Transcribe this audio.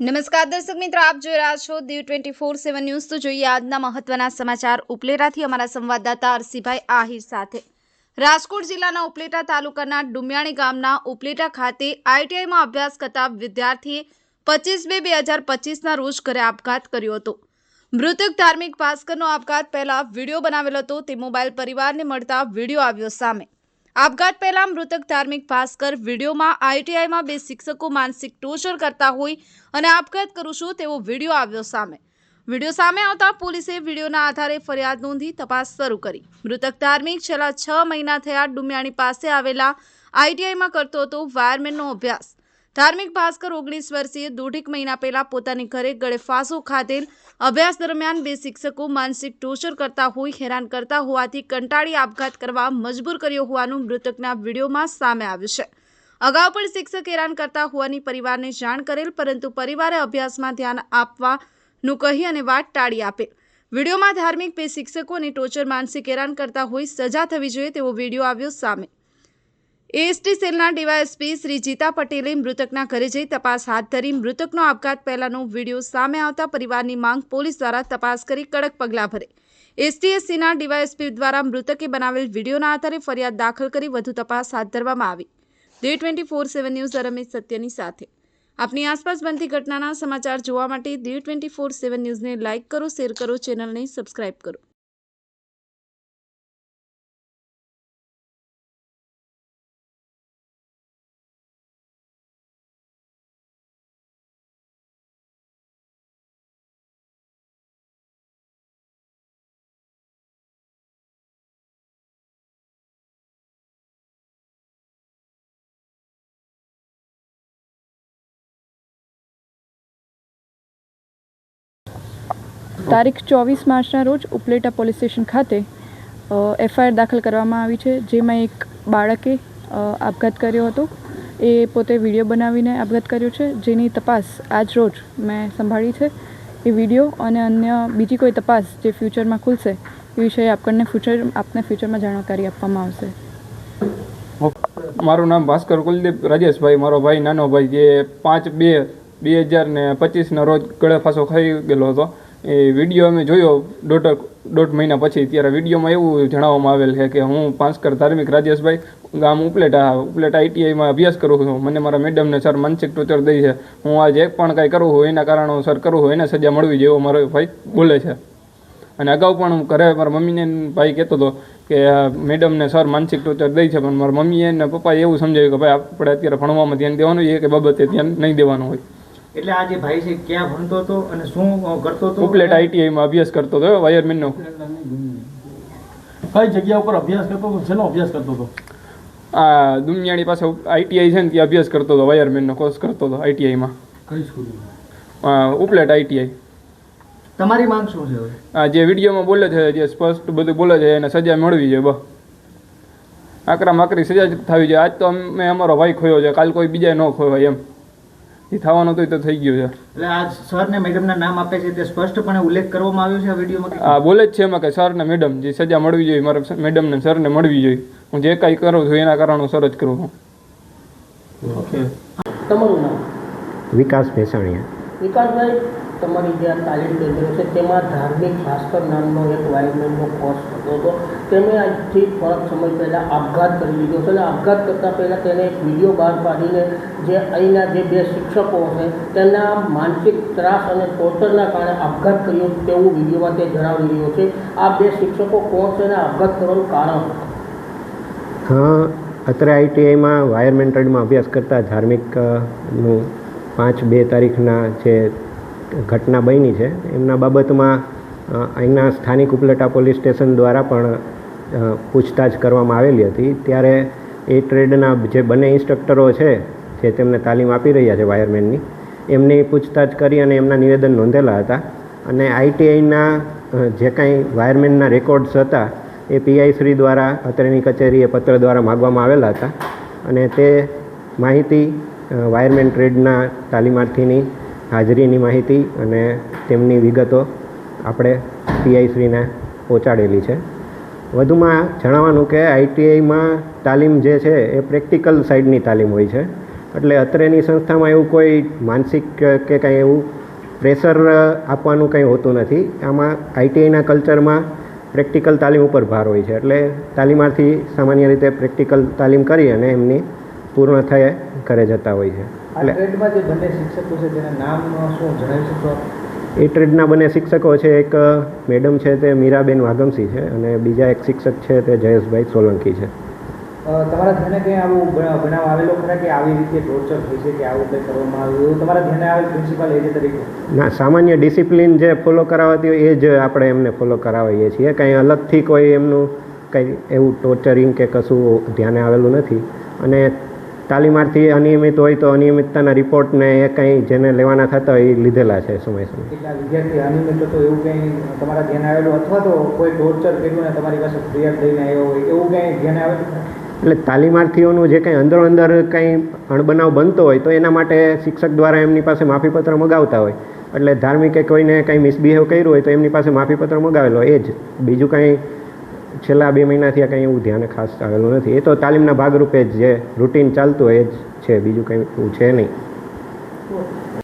નમસ્કાર દર્શક મિત્રો, આપ જોઈ રહ્યા છો Diu twenty four seven news. તો જોઈએ આજના મહત્વના સમાચાર ઉપલેટાથી અમારા સંવાદદાતા અરસીભાઈ આહિર સાથે. રાજકોટ જિલ્લાના ઉપલેટા તાલુકાના ડુમિયાણી ગામના ઉપલેટા ખાતે આઈટીઆઈમાં અભ્યાસ કરતા વિદ્યાર્થીએ પચીસ બે બે હજાર પચીસના રોજ ઘરે આપઘાત કર્યો હતો. મૃતક ધાર્મિક ભાસ્કરનો આપઘાત પહેલા વીડિયો બનાવેલો હતો. તે મોબાઈલ પરિવારને મળતા વીડિયો આવ્યો સામે. આપઘાત પહેલા મૃતક ધાર્મિક ભાસ્કર વિડીયોમાં આઈટીઆઈમાં બે શિક્ષકો માનસિક ટોર્ચર કરતા હોય અને આપઘાત કરું છું તેવો વીડિયો આવ્યો સામે. વીડિયો સામે આવતા પોલીસે વિડીયોના આધારે ફરિયાદ નોંધી તપાસ શરૂ કરી. મૃતક ધાર્મિક છેલ્લા છ મહિના થયા ડુમિયાણી પાસે આવેલા આઈટીઆઈમાં કરતો હતો વાયરમેનનો અભ્યાસ. ધાર્મિક ભાસ્કર ઓગણીસ વર્ષીય દોઢેક મહિના પહેલા પોતાની ઘરે ગળે ફાંસો ખાધેલ અભ્યાસ દરમિયાન બે શિક્ષકો માનસિક ટોર્ચર કરતા હોય હેરાન કરતા હોવાથી કંટાળી આપઘાત કરવા મજબૂર કર્યો હોવાનું મૃતકના વિડીયોમાં સામે આવ્યું છે. અગાઉ પણ શિક્ષક હેરાન કરતા હોવાની પરિવારને જાણ કરેલ, પરંતુ પરિવારે અભ્યાસમાં ધ્યાન આપવાનું કહી અને વાત ટાળી આપેલ વિડીયોમાં ધાર્મિક બે શિક્ષકોને ટોર્ચર, માનસિક હેરાન કરતા હોય સજા થવી જોઈએ તેવો વીડિયો આવ્યો સામે. એએસટી સેલના ડીવાયએસપી શ્રી જીતા પટેલે મૃતકના ઘરે જઈ તપાસ હાથ ધરી મૃતકનો આપઘાત પહેલાનો વીડિયો સામે આવતા પરિવારની માંગ પોલીસ દ્વારા તપાસ કરી કડક પગલાં ભરે. એસટીએસસીના ડીવાયએસપી દ્વારા મૃતકે બનાવેલ વિડીયોના આધારે ફરિયાદ દાખલ કરી વધુ તપાસ હાથ ધરવામાં આવી. Day twenty four seven news Ramesh સત્યની સાથે. આપની આસપાસ બનતી ઘટનાના સમાચાર જોવા માટે ડી ટ્વેન્ટી ફોર સેવન ન્યૂઝને લાઇક કરો, શેર કરો, ચેનલને સબસ્ક્રાઇબ કરો. તારીખ ચોવીસ માર્ચના રોજ ઉપલેટા પોલીસ સ્ટેશન ખાતે એફઆઈઆર દાખલ કરવામાં આવી છે, જેમાં એક બાળકે આપઘાત કર્યો હતો. એ પોતે વીડિયો બનાવીને આપઘાત કર્યો છે, જેની તપાસ આજ રોજ મેં સંભાળી છે. એ વીડિયો અને અન્ય બીજી કોઈ તપાસ જે ફ્યુચરમાં ખુલશે, એ વિષય આપણને ફ્યુચર, આપને ફ્યુચરમાં જાણકારી આપવામાં આવશે. મારું નામ ભાસ્કર કુલદીપ રાજેશભાઈ, મારો ભાઈ, નાનો ભાઈ, જે પાંચ બે બે હજાર ને પચીસના રોજ ગળે ફાંસો ખાઈ ગયેલો હતો. એ વીડિયો અમે જોયો દોઢ દોઢ મહિના પછી. ત્યારે વિડીયોમાં એવું જણાવવામાં આવેલ છે કે હું પાંચકર ધાર્મિક રાજેશભાઈ ગામ ઉપલેટા ઉપલેટા આઈટીઆઈમાં અભ્યાસ કરું છું. મને મારા મેડમને સર માનસિક ટોર્ચર દઈ છે. હું આજે એક પણ કાંઈ કરું છું એના કારણો સર કરું છું. એને સજા મળવી જેવો મારો ભાઈ બોલે છે. અને અગાઉ પણ હું ઘરે મારા મમ્મીને ભાઈ કહેતો હતો કે મેડમને સર માનસિક ટોર્ચર દઈ છે. પણ મારા મમ્મીએ ને પપ્પાએ એવું સમજાવ્યું કે, ભાઈ, આપણે અત્યારે ભણવામાં ધ્યાન દેવાનું છે. કે બાબતે ધ્યાન નહીં દેવાનું હોય. એટલે આ જે ભાઈ છે ક્યાં ભણતો હતો અને શું કરતો હતો? ઉપલેટ આઈટીઆઈમાં અભ્યાસ કરતો હતો વાયરમેનનો. કઈ જગ્યા ઉપર અભ્યાસ કરતો હતો? શેનો અભ્યાસ કરતો હતો? આ દુનિયાની પાસે આઈટીઆઈ છે ને ત્યાં અભ્યાસ કરતો હતો વાયરમેનનો કોર્સ કરતો હતો આઈટીઆઈમાં. કઈ સ્કૂલમાં? ઉપલેટ આઈટીઆઈ. તમારી માંગ શું છે હવે? આ જે વિડીયોમાં બોલે છે જે સ્પષ્ટ બધું બોલે છે એને સજા મળવી જોઈએ બસ. આકરા માકરી સજા થવી જોઈએ. આજ તો અમે અમારો ભાઈ ખોયો છે કાલ કોઈ બીજા ન ખોયો એમ. એ થવાનું તો એ તો થઈ ગયું છે. એટલે આ સર ને મેડમના નામ આપે છે તે સ્પષ્ટપણે ઉલ્લેખ કરવામાં આવ્યો છે આ વિડીયોમાં હા આ બોલે જ છે એમાં કે સર ને મેડમ જે સજા મળવી જોઈએ મારા મેડમ ને સર ને મળવી જોઈએ. હું જે કાંઈ કરું છું એના કારણો સર જ કરું છું. તમારું નામ? વિકાસ ભેસાણીયા. વિકાસભાઈ તમારી જે આ તાલીમ કેન્દ્ર છે તેમાં ધાર્મિક ભાસ્કર નામનો એક વાયુમેનનો કોર્સ કરતો હતો તેમણે આજથી થોડાક સમય પહેલાં આપઘાત કરી લીધો છે અને આપઘાત કરતાં પહેલાં તેને એક વીડિયો બહાર પાડીને જે અહીંના જે બે શિક્ષકો છે તેના માનસિક ત્રાસ અને ટોર્ચરના કારણે આપઘાત કર્યો તેવું વિડીયોમાં તે જણાવી રહ્યો છે. આ બે શિક્ષકો કોણ છે અને આપઘાત કરવાનું કારણ હા, અત્રે આઈટીઆઈમાં વાયરમેન ટ્રેડમાં અભ્યાસ કરતા ધાર્મિકનું પાંચ બે તારીખના જે ઘટના બની છે, એમના બાબતમાં અહીંના સ્થાનિક ઉપલેટા પોલીસ સ્ટેશન દ્વારા પણ પૂછતાછ કરવામાં આવેલી હતી. ત્યારે એ ટ્રેડના જે બંને ઇન્સ્ટ્રક્ટરો છે, જે તેમને તાલીમ આપી રહ્યા છે વાયરમેનની, એમની પૂછતાછ કરી અને એમના નિવેદન નોંધેલા હતા. અને આઈટીઆઈના જે કાંઈ વાયરમેનના રેકોર્ડ્સ હતા, એ પીઆઈ શ્રી દ્વારા, અત્રેની કચેરીએ પત્ર દ્વારા માગવામાં આવેલા હતા. અને તે માહિતી વાયરમેન ટ્રેડના તાલીમાર્થીની હાજરીની માહિતી અને તેમની વિગતો આપણે પીઆઈશ્રીને પહોંચાડેલી છે. વધુમાં જણાવવાનું કે આઈટીઆઈમાં તાલીમ જે છે એ પ્રેક્ટિકલ સાઈડની તાલીમ હોય છે. એટલે અત્રેની સંસ્થામાં એવું કોઈ માનસિક કે કાંઈ એવું પ્રેશર આપવાનું કંઈ હોતું નથી. આમાં આઈટીઆઈના કલ્ચરમાં પ્રેક્ટિકલ તાલીમ ઉપર ભાર હોય છે. એટલે તાલીમાર્થી સામાન્ય રીતે પ્રેક્ટિકલ તાલીમ કરી અને એમની પૂર્ણ થયે ઘરે જતા હોય છે. એટલે શિક્ષકો છે નામ શું જણાવી આપ? એ ટ્રેડના બંને શિક્ષકો છે એક મેડમ છે તે મીરાબેન વાગમસી છે અને બીજા એક શિક્ષક છે તે જયેશભાઈ સોલંકી છે. તમારા ધ્યાને કંઈ આવું બનાવ આવેલો ખરા કે આવી રીતે ટોર્ચર થઈ છે કે આવું કંઈ કરવામાં આવ્યું એવું તમારા ધ્યાને આવેલ પ્રિન્સિપાલ એજ તરીકે? ના સામાન્ય ડિસિપ્લિન જે ફોલો કરાવતી હોય એ જ આપણે એમને ફોલો કરાવીએ છીએ. કંઈ અલગથી કોઈ એમનું કંઈ એવું ટોર્ચરિંગ કે કશું ધ્યાને આવેલું નથી. અને તાલીમાર્થી અનિયમિત હોય તો અનિયમિતતાના રિપોર્ટને એ કંઈ જેને લેવાના થતા હોય એ લીધેલા છે સમય સમય. કેટલા વિદ્યાર્થી અનિયમિત હતો એવું કંઈ તમારા ધ્યાન આવેલું અથવા તો કોઈ ટોર્ચર કર્યું ને તમારી પાસે ફરિયાદ લઈને આવ્યો હોય એવું કંઈ ધ્યાન આવેલું એટલે તાલીમાર્થીઓનું જે કંઈ અંદરો અંદર કંઈ અણબનાવ બનતો હોય તો એના માટે શિક્ષક દ્વારા એમની પાસે માફીપત્ર મગાવતા હોય. એટલે ધાર્મિકે કોઈને કંઈ મિસબિહેવ કર્યું હોય તો એમની પાસે માફીપત્ર મગાવેલો એ જ. બીજું કંઈ છેલ્લા બે મહિનાથી આ કંઈ એવું ધ્યાન ખાસ આવેલું નથી. એ તો તાલીમના ભાગરૂપે જ રૂટીન ચાલતું હોય એ જ છે. બીજું કંઈ એવું છે નહીં.